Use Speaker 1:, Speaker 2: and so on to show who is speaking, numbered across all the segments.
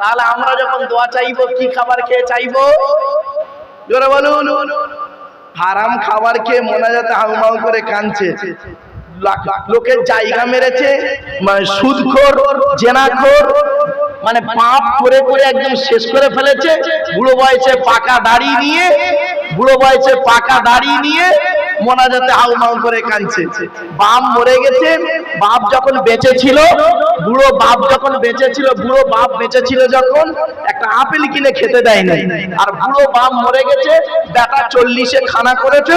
Speaker 1: তাহলে আমরা যখন দোয়া চাইব, কি খাবার খেয়ে চাইব? বলুন। হারাম খাবার খেয়ে মোনাজাতে হাউমাউ করে কাঁদছে। লোকের জায়গা মেরেছে মানে সুদখোর, জেনাখোর মানে পাপ করে করে একদম শেষ করে ফেলেছে। বুড়ো বয়সে পাকা দাড়ি নিয়ে, বুড়ো বয়সে পাকা দাড়ি নিয়ে মোনাজাতে হাউমাউ করে কাঁদছে। বাপ মরে গেছে, বাপ যখন বেঁচে ছিল, বুড়ো বাপ যখন বেঁচে ছিল, বুড়ো বাপ বেঁচে ছিল যখন, একটা আপেল কিনে খেতে দেয় নাই আর বুড়ো বাপ মরে গেছে, বেটা চল্লিশে খানা করেছে,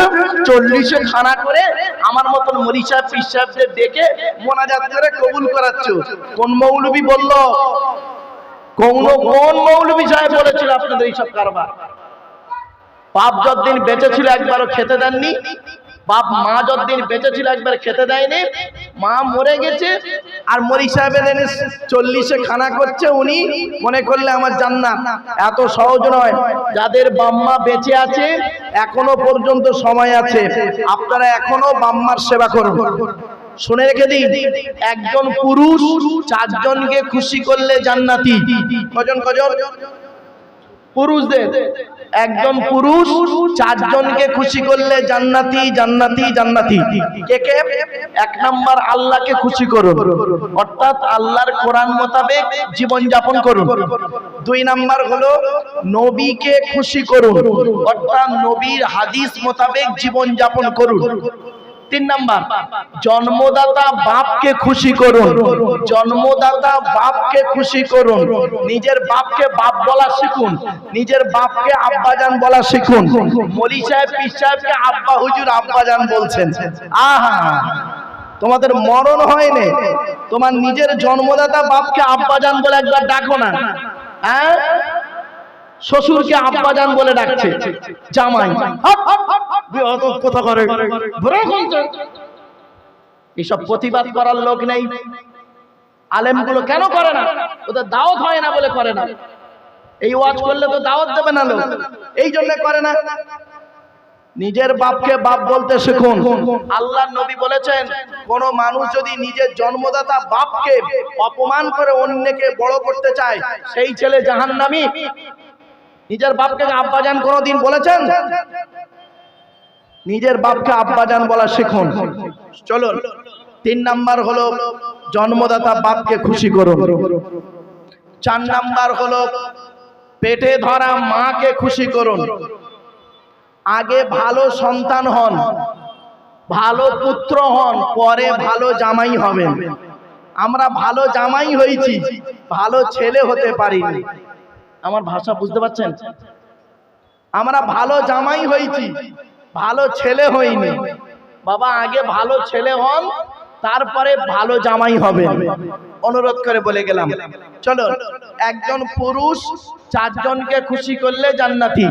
Speaker 1: চল্লিশে খানা করে আমার মতন মরিষা পীর সাহেবদের ডেকে মোনাজাত করে কবুল করাচ্ছ। কোন মৌলবি বলল? কোন কোন মৌলবি সাহেব বলেছিল আপনাদের এইসব কারবার? বাপ যতদিন বেঁচে ছিল একবারও খেতে দেননি বাপ মা যতদিন বেঁচে ছিল একবার খেতে দেয়নি, মা মরে গেছে, আর মরি সাহেবের এনে চল্লিশে খানা করছে উনি, মনে করলে আমার জান্নাত। এত সহজ নয়। যাদের বাম্মা বেঁচে আছে, এখনও পর্যন্ত সময় আছে। আপনারা এখনও বাম্মার সেবা করুন। শুনে রেখে দিন একজন পুরুষ চারজনকে খুশি করলে জান্নাতি। কজন কজন? পুরুষদের। একজন পুরুষ চারজনকে খুশি করলে জান্নাতি জান্নাতি জান্নাতি। কে কে? এক নাম্বার আল্লাহকে খুশি করুন। অর্থাৎ আল্লাহর কোরআন মোতাবেক জীবন যাপন করুন। দুই নাম্বার হলো নবীকে খুশি করুন। অর্থাৎ নবীর হাদিস মোতাবেক জীবন যাপন করুন। তিন নাম্বার, জন্মদাতা বাপকে খুশি করুন। জন্মদাতা বাপকে খুশি করুন। নিজের বাপকে বাপ বলা শিখুন। নিজের বাপকে আব্বাজান বলা শিখুন। মলি সাহেব, পীর সাহেবকে আব্বা হুজুর, আব্বাজান বলছেন। আহা, তোমাদের মরণ হয়নি। তোমার নিজের জন্মদাতা বাপকে আব্বাজান বলে একবার ডাকো না। হ্যাঁ? শ্বশুরকে আব্বাজান বলে ডাকছে। জামাই। অত কথা করে। এসব প্রতিবাদ করার লোক নেই। আলেমগুলো কেন করে না? ওদের দাওয়াত হয় না বলে করে না। এই ওয়াজ করলে তো দাওয়াত দেবে না লোক। এই জন্য করে না। নিজের বাপকে বাপ বলতে শিখুন। আল্লাহ নবী বলেছেন, কোন মানুষ যদি নিজের জন্মদাতা বাপকে অপমান করে অন্যকে বড় করতে চায়, সেই ছেলে জাহান্নামী। নিজের বাপকে আব্বাজান কোনোদিন বলেছেন? নিজের বাপকে আব্বাজান বলা শিখুন। চলুন, তিন নাম্বার হলো জন্মদাতা বাপকে খুশি করুন। চার নাম্বার হলো পেটে ধরা মাকে খুশি করুন। আগে ভালো সন্তান হন, ভালো পুত্র হন, পরে ভালো জামাই হবেন। আমরা ভালো জামাই হয়েছি, ভালো ছেলে হতে পারিনি। আমার ভাষা বুঝতে পারছেন? আমরা ভালো জামাই হয়েছি ভালো ছেলে হইনি। বাবা, আগে ভালো ছেলে হন, তারপরে ভালো জামাই হবে অনুরোধ করে বলে গেলাম। চলো, একজন পুরুষ চারজনকে খুশি করলে জান্নাতি,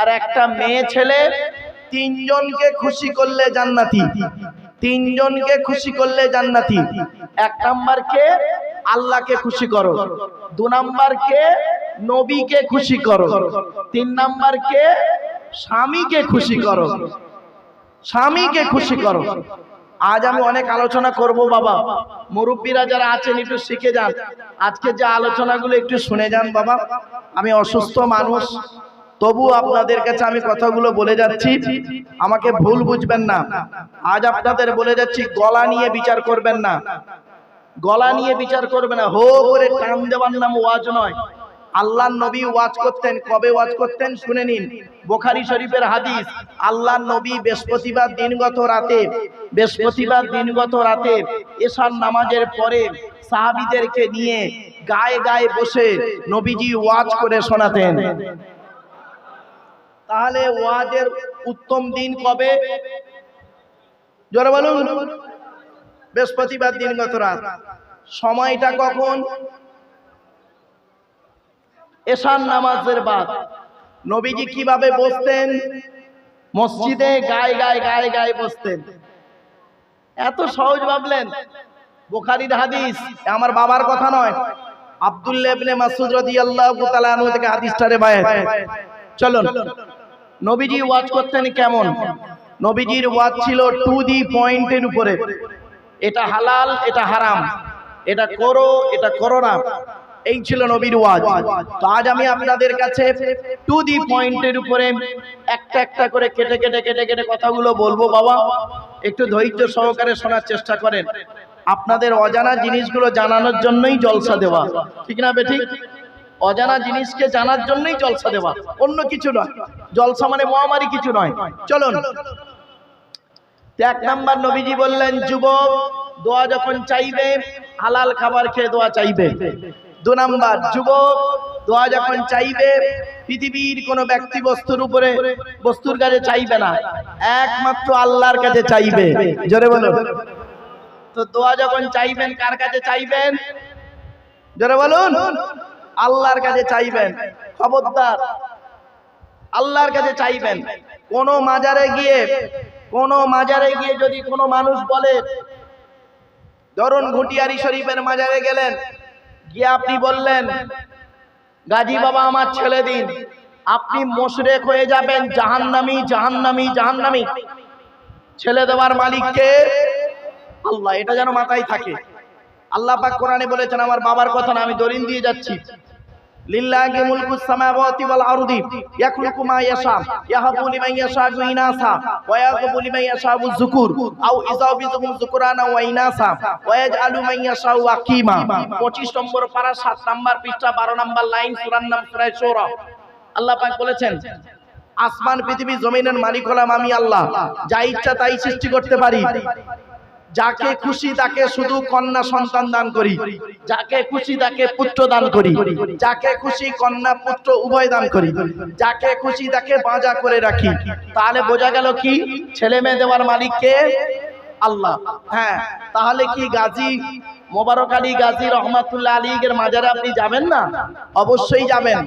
Speaker 1: আর একটা মেয়ে ছেলে তিনজনকে খুশি করলে জান্নাতি, তিনজনকে খুশি করলে জান্নাতি। এক নাম্বার কে? আল্লাহকে খুশি করো। দু নাম্বার কে? নবীকে খুশি করো। তিন নাম্বার কে? স্বামীকে খুশি করো। স্বামীকে খুশি করো। আজ আমি অনেক আলোচনা করব বাবা। মুরব্বীরা যারা আছেন, একটু শিখে যান। আজকে যে আলোচনাগুলো একটু শুনে যান বাবা। আমি অসুস্থ মানুষ তবু আপনাদের কাছে আমি কথাগুলো বলে যাচ্ছি। আমাকে ভুল বুঝবেন না। আজ আপনাদের বলে যাচ্ছি, গলা নিয়ে বিচার করবেন না। গলা নিয়ে বিচার করবে না। হো করে টান দেওয়ার নাম ওয়াজ নয়। আল্লাহ নবী ওয়াজ করতেন, কবে ওয়াজ করতেন শুনে নিন। বোখারি শরীফের হাদিস আল্লাহ নবী বৃহস্পতিবার দিনগত রাতে, বৃহস্পতিবার দিনগত রাতে এশার নামাজের পরে সাহাবিদেরকে নিয়ে গায়ে গায়ে বসে নবীজি ওয়াজ করে শোনাতেন। তাহলে ওয়াজের উত্তম দিন কবে? জোরে বলুন। বৃহস্পতিবার দিনগত রাত। সময়টা কখন? এশান নামাজের বাদ। নবীজি কীভাবে বসতেন? মসজিদে গায়ে গায়ে গায়ে গায়ে বসতেন। এত সহজ ভাবলেন। বুখারীর হাদিস আমার বাবার কথা নয়। আব্দুল্লাহ ইবনে মাসউদ রাদিয়াল্লাহু তাআলা আনহু থেকে হাদিসটা রেবায়েত। চলুন। নবীজি ওয়াজ করতেন কেমন? নবীজির ওয়াজ ছিল টু দি পয়েন্টের উপরে। এটা হালাল, এটা হারাম। এটা করো এটা করো না। এই ছিল নবীর ওয়াজ। তো আজ আমি আপনাদের কাছে টু দি পয়েন্টের উপরে একটা একটা করে কেটে কেটে কেটে কেটে কথাগুলো বলব, বাবা। একটু ধৈর্য সহকারে শোনার চেষ্টা করেন। আপনাদের অজানা জিনিসগুলো জানানোর জন্যই জলসা দেওয়া। ঠিক না, বেঠিক? অজানা জিনিসকে জানার জন্যই জলসা দেওয়া। অন্য কিছু নয়। জলসা মানে মহামারী কিছু নয়। চলুন। এক নাম্বার নবীজি বললেন, যুবক, দোয়া যখন চাইবে, হালাল খাবার খেয়ে দোয়া চাইবে। দু নাম্বার যুবক, দোয়া যখন চাইবে, পৃথিবীর কোন ব্যক্তি বস্তুর উপরে বস্তুর কাছে চাইবে না, একমাত্র আল্লাহর কাছে চাইবে। জোরে বলুন। তো দোয়া যখন চাইবেন, কার কাছে চাইবেন? জোরে বলুন। আল্লাহর কাছে চাইবেন। খবরদার। আল্লাহর কাছে চাইবেন। কোন মাজারে গিয়ে, কোন মাজারে গিয়ে যদি কোনো মানুষ বলে, ধরুন ঘুটিয়ারি শরীফের মাজারে গেলেন গিয়ে আপনি বললেন? গাজী বাবা, আমার ছেলে দিন। আপনি মোশরেক হয়ে যাবেন, জাহান্নামি জাহান্নামি জাহান্নামি। ছেলে দেওয়ার মালিককে আল্লাহ, এটা যেন মাথায় থাকে। আল্লাহ পাক কোরআনে বলেছেন, আমার বাবার কথা না, আমি দলিল দিয়ে যাচ্ছি। লিল্লাহি মুলকুস সামাওয়াতি ওয়াল আরদি, ইয়াখলুকু মা ইয়াশা, ইয়াহাবু লিমান ইয়াশাউ ইনাসা ওয়া ইয়াহাবু লিমান ইয়াশাউ যুকুর, আও ইযাবিযুহুম যুকুরানা ওয়া ইনাসা, ওয়া ইয়াজআলু মান ইয়াশাউ আকিমা। 25 নম্বর পারা 7 নম্বর পৃষ্ঠা 12 নম্বর লাইন সূরার নাম সূরা শূরা আল্লাহ পাক বলেছেন, আসমান, পৃথিবী, জমিনের মালিক হলাম আমি আল্লাহ, যা ইচ্ছা তাই সৃষ্টি করতে পারি। যাকে খুশি তাকে শুধু কন্যা সন্তান দান করি। যাকে খুশি তাকে পুত্র দান করি। যাকে খুশি কন্যা পুত্র উভয় দান করি। যাকে খুশি তাকে বাঁজা করে রাখি। তাহলে বোঝা গেল কি? ছেলে মেয়ে দেওয়ার মালিককে আল্লাহ। হ্যাঁ তাহলে কি গাজী মোবারক আলী গাজী রহমাতুল্লাহ আলীগের মাজারে আপনি যাবেন না? অবশ্যই যাবেন।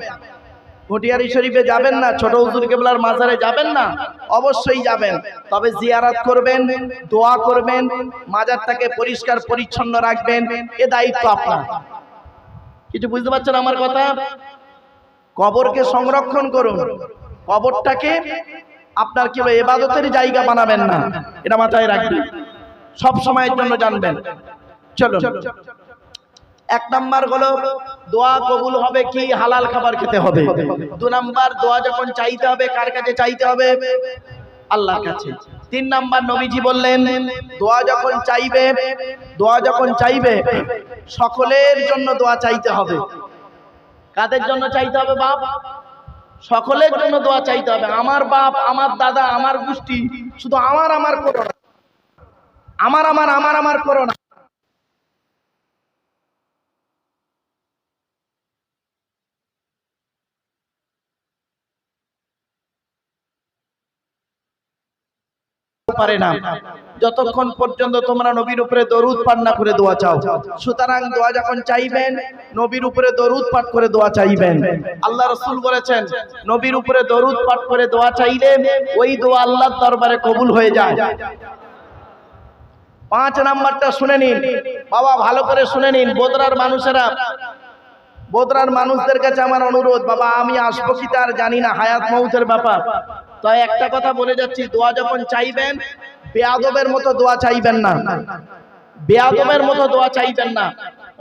Speaker 1: ঘটিয়ারি শরীফে যাবেন না, ছোট হুজুর কেবলার মাজারে যাবেন না, অবশ্যই যাবেন। তবে জিয়ারাত করবেন, দোয়া করবেন, মাজারটাকে পরিষ্কার, পরিচ্ছন্ন রাখবেন, এ দায়িত্ব আপনার। কিছু বুঝতে পারছেন আমার কথা? কবরকে সংরক্ষণ করুন। কবরটাকে আপনার কি এবাদতের জায়গা বানাবেন না, এটা মাথায় রাখবেন। সব সময়ের জন্য জানবেন। চলো এক নাম্বার হলো, দোয়া কবুল হবে কি হালাল খাবার খেতে হবে? দু নাম্বার, দোয়া যখন চাইতে হবে, কার কাছে চাইতে হবে? আল্লাহর কাছে। তিন নাম্বার, নবীজি বললেন, দোয়া যখন চাইবে, দোয়া যখন চাইবে, সকলের জন্য দোয়া চাইতে হবে। কাদের জন্য চাইতে হবে বাপ? সকলের জন্য দোয়া চাইতে হবে। আমার বাপ, আমার দাদা, আমার গোষ্ঠী, শুধু আমার আমার করো না আমার আমার আমার আমার করো না পারে না। যতক্ষণ পর্যন্ত তোমরা নবীর উপরে দরুদ পাঠ না করে দোয়া চাও। সুতরাং দোয়া যখন চাইবেন, নবীর উপরে দরুদ পাঠ করে দোয়া চাইবেন। আল্লাহ রসুল বলেছেন, নবীর উপরে দরুদ পাঠ করে দোয়া চাইলে ওই দোয়া আল্লাহর দরবারে কবুল হয়ে যায়। পাঁচ নাম্বারটা শুনে নিন। বাবা, ভালো করে শুনে নিন। বোদরার মানুষেরা, বোদরার মানুষদের কাছে আমার অনুরোধ, বাবা, আমি আসব কি তার জানি না, হায়াত মৌতের ব্যাপার। তাই একটা কথা বলে যাচ্ছি, দোয়া যখন চাইবেন, বেয়াদবের মতো দোয়া চাইবেন না। বেয়াদবের মতো দোয়া চাইবেন না।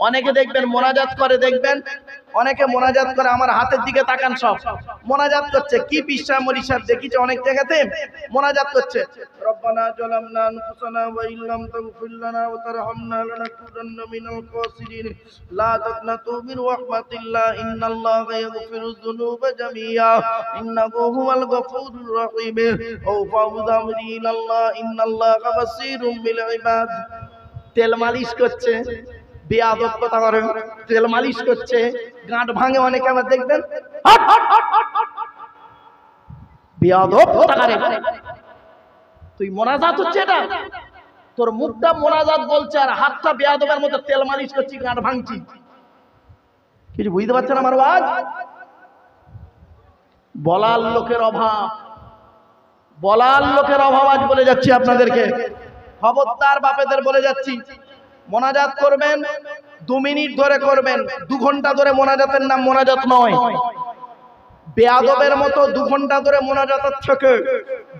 Speaker 1: অনেকে দেখবেন মোনাজাত করে, দেখবেন অনেকে মোনাজাত করে আমার হাতের দিকে তাকান সব। মোনাজাত করছে। কি বিশ্বাস মরিশাব দেখিছে অনেক জায়গাতে মোনাজাত করছে। রব্বানা জালামনা আনফুসানা ওয়া ইল্লাম তাগফির লানা ওয়া তারহামনা লানাকুনান্না মিনাল লা তাকনাতু মিন রাহমাতিল্লাহ। ইন্নাল্লাহা ইয়াগফিরুয যুনুবা জামিয়া। ইন্নাহু হুয়াল আমরি ইলাল্লাহ। ইন্নাল্লাহা বাসীরুম বিল ইবাদ। তেল মালিশ করছে। বেয়াদব কথা করে তেল মালিশ করছে গাঁট ভাঙে অনেকে আমার দেখবেন তুই মোনাজাত হচ্ছে এটা তোর মুখটা মোনাজাত বলছে আর হাতটা বেয়াদবের মতো তেল মালিশ করছি গাঁট ভাঙছি কিছু বুঝতে পারছেন আমার আওয়াজ বলার লোকের অভাব বলার লোকের অভাব আজ বলে যাচ্ছি আপনাদেরকে খবরদার বাপেদের বলে যাচ্ছি মোনাজাত করবেন, দু মিনিট ধরে করবেন, দু ঘণ্টা ধরে মোনাজাতের নাম মোনাজাত নয়। বেয়াদবের মতো দু ঘণ্টা ধরে মোনাজাতের থেকে।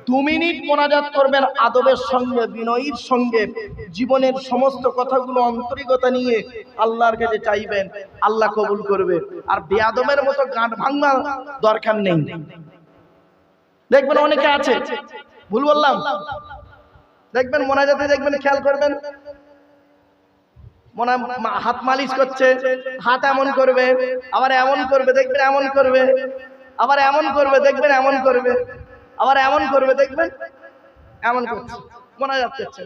Speaker 1: দু মিনিট মোনাজাত করবেন আদবের সঙ্গে, বিনয়ীর সঙ্গে, জীবনের সমস্ত কথাগুলো অন্তরিকতা নিয়ে আল্লাহর কাছে চাইবেন, আল্লাহ কবুল করবে। আর বেয়াদমের মতো গাঁট ভাঙা দরকার নেই। দেখবেন অনেকে আছে, ভুল বললাম, দেখবেন মোনাজাতে দেখবেন খেয়াল করবেন মনে হাত মালিশ করছে, হাত এমন করবে, আবার এমন করবে, দেখবেন এমন করবে, আবার এমন করবে, দেখবেন এমন করবে, আবার এমন করবে, দেখবেন এমন করছে। মোনাজাত করছে।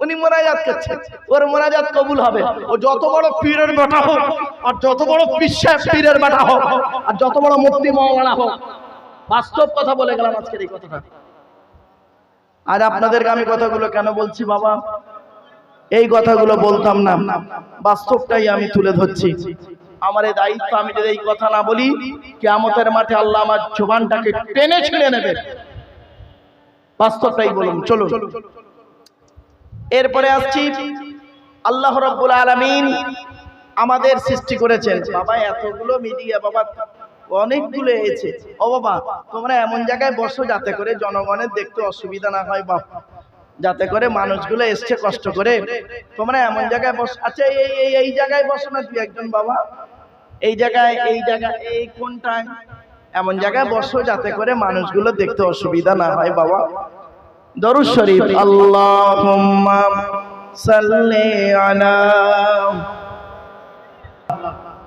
Speaker 1: উনি মোনাজাত করছে। ওর মোনাজাত কবুল হবে। ও যত বড় পীরের বেটা হোক, আর যত বড় বিশ্বাস পীরের বেটা হোক, আর যত বড় মুক্তি মৌলানা হোক, বাস্তব কথা বলে গেলাম আজকের এই কথাটা। আজ আপনাদেরকে আমি কথাগুলো কেন বলছি বাবা? এই কথাগুলো বলতাম না। বাস্তবটাই আমি তুলে ধরছি। আমার এই দায়িত্ব আমি যদি এই কথা না বলি, কেয়ামতের মাঠে আল্লাহ আমার জোবানটাকে টেনে ছিঁড়ে নেবে। বাস্তবটাই বলুন চলো এরপরে আসছি, আল্লাহ রব্বুল আলামিন আমাদের সৃষ্টি করেছেন। বাবা, এতগুলো মিডিয়া, বাবা, অনেকগুলো এসেছে। ও বাবা, তোমরা এমন জায়গায় বসো যাতে করে জনগণের দেখতে অসুবিধা না হয় বাপ যাতে করে মানুষগুলো এসছে কষ্ট করে। তোমরা এমন জায়গায় বস আচ্ছা এই এই এই জায়গায় বসো না তুই একজন বাবা। এই জায়গায় এই জায়গায়, এই কোনটায় এমন জায়গায় বসো যাতে করে মানুষগুলো দেখতে অসুবিধা না হয় বাবা। দরুদ শরীফ, আল্লাহুম্মা সাল্লি আলা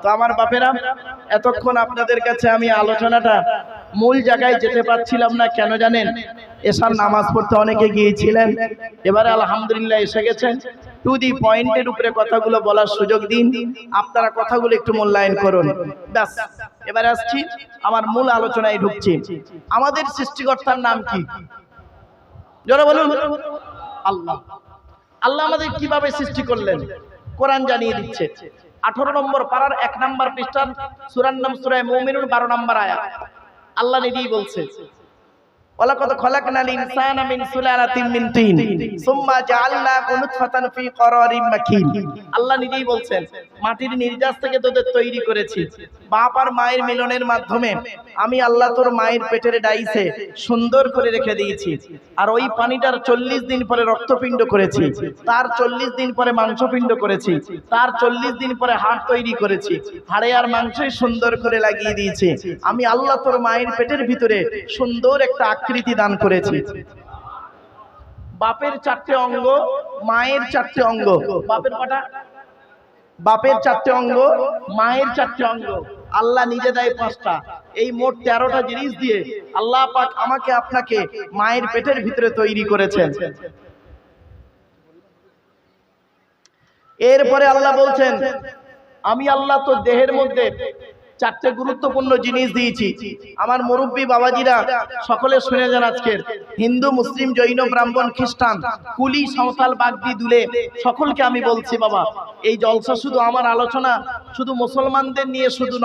Speaker 1: তো আমার বাপেরা, এতক্ষণ আপনাদের কাছে আমি আলোচনাটা মূল জায়গায় যেতে পারছিলাম না, কেন জানেন? এসার নামাজ পড়তে অনেকে গিয়েছিলেন। এবারে আলহামদুলিল্লাহ এসে গেছেন। টু দি পয়েন্টের উপরে কথাগুলো বলার সুযোগ দিন। আপনারা কথাগুলো একটু মূল্যায়ন করুন। ব্যাস, এবারে আসছি। আমার মূল আলোচনায় ঢুকছি। আমাদের সৃষ্টিকর্তার নাম কি? জোরে বলুন। আল্লাহ। আল্লাহ আমাদের কীভাবে সৃষ্টি করলেন? কোরআন জানিয়ে দিচ্ছে। আঠারো নম্বর পাড়ার এক নম্বর পৃষ্ঠান সুরান নাম সুরায় মৌমিনুর বারো নম্বর আয়া আল্লাহ নিজেই বলছে। আল্লাহ বলছেন, মাটির নির্যাস থেকে তৈরি বাপ আর মায়ের মিলনের মাধ্যমে আমি আল্লাহ তোর মায়ের পেটের ডাইসে সুন্দর করে রেখে দিয়েছি। আর ওই পানিটার চল্লিশ দিন পরে রক্তপিণ্ড করেছি। তার চল্লিশ দিন পরে মাংসপিণ্ড করেছি। তার চল্লিশ দিন পরে হাড় তৈরি করেছি। হাড়ে আর মাংসই সুন্দর করে লাগিয়ে দিয়েছি। আমি আল্লাহ তোর মায়ের পেটের ভিতরে সুন্দর একটা আকৃতি দান করেছি। বাপের চারটে অঙ্গ মায়ের চারটে অঙ্গ। বাপের কটা? বাপের চারটে অঙ্গ মায়ের চারটে অঙ্গ। আল্লাহ নিজে দেয় পাঁচটা। এই মোট তেরোটা জিনিস দিয়ে আল্লাহ পাক আমাকে আপনাকে মায়ের পেটের ভিতরে তৈরি করেছেন। এরপরে আল্লাহ বলছেন আমি আল্লাহ তো দেহের মধ্যে চারটে গুরুত্বপূর্ণ জিনিস দিয়েছি। আমার মুরব্বী বাবাজিরা, সকলে শুনে যান আজকের। হিন্দু, মুসলিম, জৈন, ব্রাহ্মণ, খ্রিস্টান, কুলি, সাঁওতাল, বাগদি, দুলে, সকলকে আমি বলছি বাবা, এই জলসা শুধু আমার আলোচনা, শুধু মুসলমানদের নিয়ে শুধু নয়।